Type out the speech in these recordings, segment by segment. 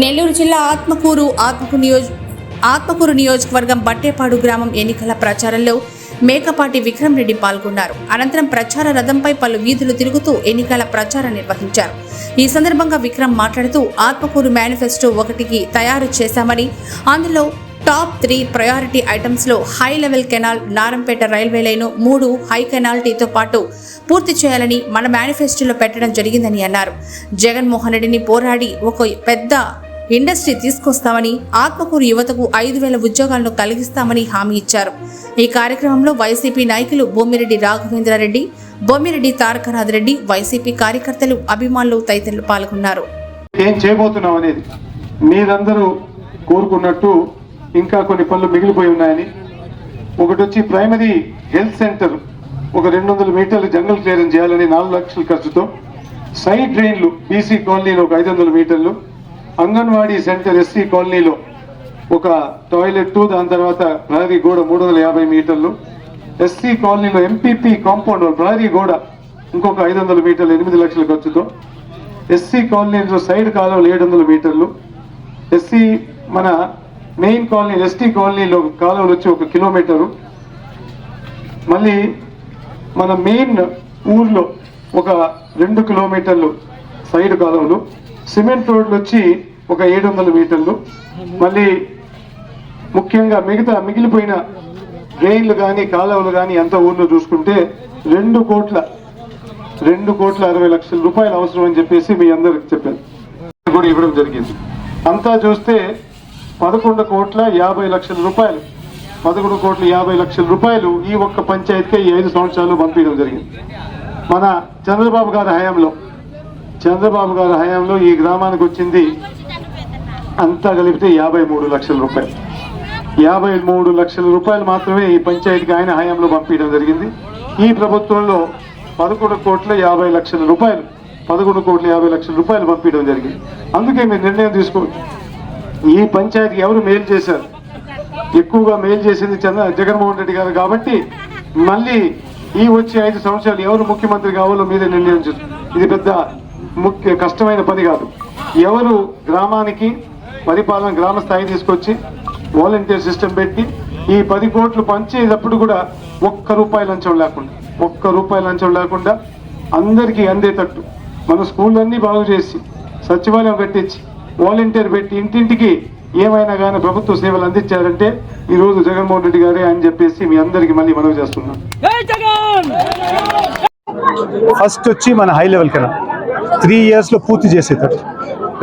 నెల్లూరు జిల్లా ఆత్మకూరు ఆత్మకూరు నియోజ ఆత్మకూరు నియోజకవర్గం బట్టేపాడు గ్రామం ఎన్నికల ప్రచారంలో మేకపాటి విక్రమ్ రెడ్డి పాల్గొన్నారు. అనంతరం ప్రచార రథంపై పలు వీధులు తిరుగుతూ ఎన్నికల ప్రచారం నిర్వహించారు. ఈ సందర్భంగా విక్రమ్ మాట్లాడుతూ ఆత్మకూరు మేనిఫెస్టో ఒకటికి తయారు చేశామని అందులో top three priority ఐటమ్స్లో high level canal Narampet railway line మూడు హై కెనాల్టీతో పాటు పూర్తి చేయాలని మన మేనిఫెస్టోలో పెట్టడం జరిగిందని అన్నారు. జగన్మోహన్ రెడ్డిని పోరాడి ఒక పెద్ద ఇండస్ట్రీ తీసుకొస్తామని ఆత్మకూరు యువతకు ఐదు వేల ఉద్యోగాలను కలిగిస్తామని హామీ ఇచ్చారు. ఈ కార్యక్రమంలో వైసీపీ నాయకులు బొమ్మిరెడ్డి రాఘవేంద్రారెడ్డి బొమ్మిరెడ్డి తారకనాథ్ రెడ్డి వైసీపీ కార్యకర్తలు అభిమానులు తదితరులు పాల్గొన్నారు. ఏం చేయబోతున్నాం అనేది మీరందరూ కోరుకున్నట్టు ఇంకా కొన్ని పనులు మిగిలిపోయి ఉన్నాయని. ఒకటి వచ్చి ప్రైమరీ హెల్త్ సెంటర్ ఒక రెండు వందల మీటర్లు జంగల్ క్లియరెన్స్ చేయాలని నాలుగు లక్షల ఖర్చుతో సైడ్ డ్రైన్లు బీసీ కాలనీలో ఒక ఐదు వందల మీటర్లు అంగన్వాడీ సెంటర్ ఎస్సీ కాలనీలో ఒక టాయిలెట్ దాని తర్వాత ప్రహరీ గోడ మూడు వందల యాభై మీటర్లు ఎస్సీ కాలనీలో ఎంపీపీ కాంపౌండ్ ప్రహరీ గోడ ఇంకొక ఐదు వందల మీటర్లు ఎనిమిది లక్షల ఖర్చుతో ఎస్సీ కాలనీలో సైడ్ కాలువలు ఏడు వందల మీటర్లు ఎస్సీ మన మెయిన్ కాలనీ ఎస్టీ కాలనీలో కాలువలు వచ్చి ఒక కిలోమీటరు. మళ్ళీ మన మెయిన్ ఊర్లో ఒక రెండు కిలోమీటర్లు సైడ్ కాలువలు. సిమెంట్ రోడ్లు వచ్చి ఒక ఏడు వందల మీటర్లు. మళ్ళీ ముఖ్యంగా మిగతా మిగిలిపోయిన డ్రైన్లు కానీ కాలువలు కానీ ఎంత ఊర్లో చూసుకుంటే రెండు కోట్ల రెండు కోట్ల అరవై లక్షల రూపాయలు అవసరం అని చెప్పేసి మీ అందరికి చెప్పాను. కూడా ఇవ్వడం జరిగింది. అంతా చూస్తే పదకొండు కోట్ల యాభై లక్షల రూపాయలు. పదకొండు కోట్ల యాభై లక్షల రూపాయలు ఈ ఒక్క పంచాయతీకే ఈ ఐదు సంవత్సరాలు పంపించడం జరిగింది. మన చంద్రబాబు గారి హయాంలో చంద్రబాబు గారి హయాంలో ఈ గ్రామానికి వచ్చింది అంతా కలిపితే యాభై మూడు లక్షల రూపాయలు. యాభై మూడు లక్షల రూపాయలు మాత్రమే ఈ పంచాయతీకి ఆయన హయాంలో పంపించడం జరిగింది. ఈ ప్రభుత్వంలో పదకొండు కోట్ల యాభై లక్షల రూపాయలు పదకొండు కోట్ల యాభై లక్షల రూపాయలు పంపించడం జరిగింది. అందుకే మీరు నిర్ణయం తీసుకోవచ్చు ఈ పంచాయతీకి ఎవరు మేలు చేశారు? ఎక్కువగా మేలు చేసింది చంద్ర జగన్మోహన్ రెడ్డి గారు కాబట్టి మళ్ళీ ఈ వచ్చే ఐదు సంవత్సరాలు ఎవరు ముఖ్యమంత్రి కావాలో మీరే నిర్ణయించారు ఇది పెద్ద ముఖ్య కష్టమైన పని కాదు. ఎవరు గ్రామానికి పరిపాలన గ్రామ స్థాయి తీసుకొచ్చి వాలంటీర్ సిస్టమ్ పెట్టి ఈ పది కోట్లు పంచేటప్పుడు కూడా ఒక్క రూపాయి లంచం లేకుండా ఒక్క రూపాయి లంచం లేకుండా అందరికీ అందేటట్టు మన స్కూళ్ళన్నీ బాగు చేసి సచివాలయం పెట్టించి వాలంటీర్ పెట్టి ఇంటింటికి ఏమైనా కానీ ప్రభుత్వ సేవలు అందించారంటే ఈ రోజు జగన్మోహన్ రెడ్డి గారే అని చెప్పేసి మీ అందరికీ మళ్ళీ మనవి చేస్తున్నాను ఫస్ట్ వచ్చి మన హై లెవెల్ కెనాల్ త్రీ ఇయర్స్లో పూర్తి చేసేటట్టు.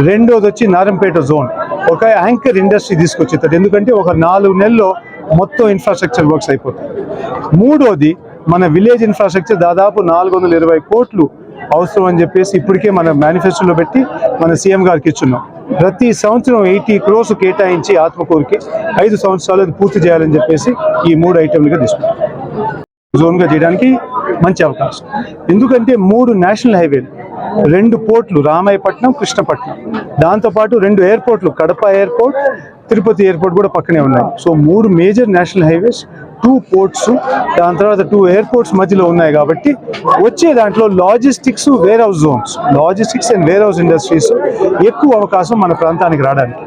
రెండోది వచ్చి నారంపేట జోన్ ఒక యాంకర్ ఇండస్ట్రీ తీసుకొచ్చేటట్టు. ఎందుకంటే ఒక నాలుగు నెలల్లో మొత్తం ఇన్ఫ్రాస్ట్రక్చర్ వర్క్స్ అయిపోతాయి. మూడోది మన విలేజ్ ఇన్ఫ్రాస్ట్రక్చర్ దాదాపు నాలుగు వందల ఇరవై కోట్లు అవసరం అని చెప్పేసి ఇప్పటికే మన మేనిఫెస్టోలో పెట్టి మన సీఎం గారికి ఇచ్చున్నాం. ప్రతి సంవత్సరం ఎయిటీ క్రోస్ కేటాయించి ఆత్మకూరుకి ఐదు సంవత్సరాలు అది పూర్తి చేయాలని చెప్పేసి ఈ మూడు ఐటెంలుగా తీసుకున్నాం. జోన్గా చేయడానికి మంచి అవకాశం. ఎందుకంటే మూడు నేషనల్ హైవేలు రెండు పోర్ట్లు రామాయపట్నం కృష్ణపట్నం. దాంతోపాటు రెండు ఎయిర్పోర్ట్లు కడప ఎయిర్పోర్ట్ తిరుపతి ఎయిర్పోర్ట్ కూడా పక్కనే ఉన్నాయి. సో మూడు major national highways two ports దాని తర్వాత టూ ఎయిర్పోర్ట్స్ మధ్యలో ఉన్నాయి కాబట్టి వచ్చే దాంట్లో logistics warehouse zones logistics and warehouse industries ఎక్కువ అవకాశం మన ప్రాంతానికి రావడానికి.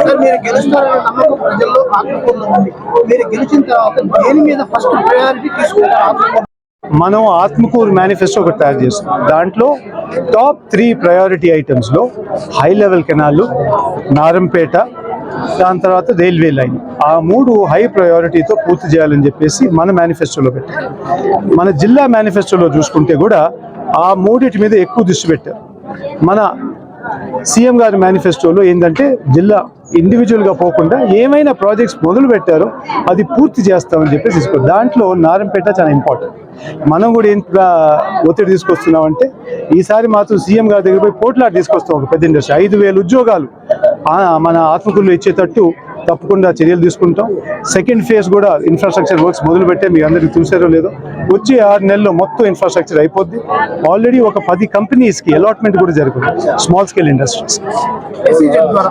సార్ మీరు గెలుస్తారన్న నమ్మకం ప్రజల్లో ఆత్మకూరులో ఉంది. మీరు గెలిచిన తర్వాత దేని మీద ఫస్ట్ ప్రయారిటీ తీసుకుంటారు ఆత్మకూరు మనం ఆత్మకూరు మేనిఫెస్టో ఒకటి తయారు చేస్తాం. దాంట్లో టాప్ త్రీ ప్రయారిటీ ఐటమ్స్లో హై లెవెల్ కెనాల్ నారంపేట దాని తర్వాత రైల్వే లైన్ ఆ మూడు హై ప్రయారిటీతో పూర్తి చేయాలని చెప్పేసి మన మేనిఫెస్టోలో పెట్టారు. మన జిల్లా మేనిఫెస్టోలో చూసుకుంటే కూడా ఆ మూడిటి మీద ఎక్కువ దృష్టి పెట్టారు. మన సీఎం గారి మేనిఫెస్టోలో ఏంటంటే జిల్లా ఇండివిజువల్గా పోకుండా ఏమైనా ప్రాజెక్ట్స్ మొదలు పెట్టారో అది పూర్తి చేస్తామని చెప్పేసి తీసుకో దాంట్లో నారంపేట చాలా ఇంపార్టెంట్ మనం కూడా ఎంత ఒత్తిడి తీసుకొస్తున్నామంటే ఈసారి మాత్రం సీఎం గారి దగ్గర పోయి పోట్లాట తీసుకొస్తాం ఒక పెద్ద ఇండస్ట్రీ ఐదు వేల ఉద్యోగాలు మన ఆత్మకూరులో ఇచ్చేటట్టు తప్పకుండా చర్యలు తీసుకుంటాం. సెకండ్ ఫేజ్ కూడా ఇన్ఫ్రాస్ట్రక్చర్ వర్క్స్ మొదలు పెట్టే అందరికీ చూసారో లేదో వచ్చే ఆరు నెలల్లో మొత్తం ఇన్ఫ్రాస్ట్రక్చర్ అయిపోద్ది. ఆల్రెడీ ఒక పది కంపెనీస్కి అలాట్మెంట్ కూడా జరుగుతుంది. స్మాల్ స్కేల్ ఇండస్ట్రీస్ ద్వారా